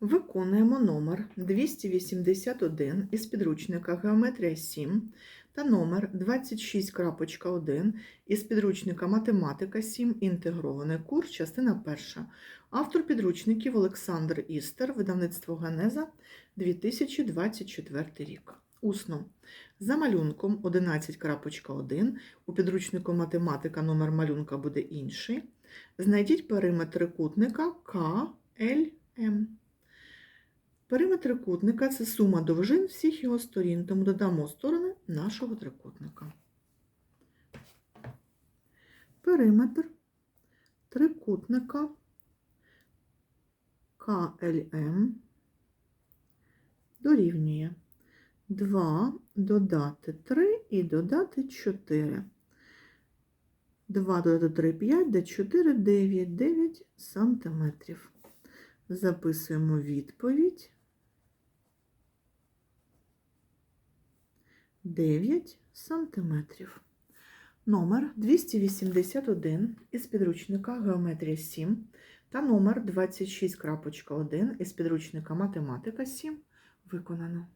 Виконуємо номер 281 із підручника Геометрія 7 та номер 26.1 із підручника Математика 7. Інтегрований курс, частина 1. Автор підручників Олександр Істер, видавництво Генеза 2024 рік. Усно. За малюнком 11.1 у підручнику Математика номер малюнка буде інший. Знайдіть периметр трикутника КЛМ. Периметр трикутника це сума довжин всіх його сторін, тому додамо сторони нашого трикутника. Периметр трикутника КЛМ дорівнює 2 додати 3 і додати 4. 2 додати 3 5, де 4 9, 9 сантиметрів. Записуємо відповідь. 9 сантиметрів. Номер 281 із підручника Геометрія 7 та номер 26.1 із підручника Математика 7 виконано.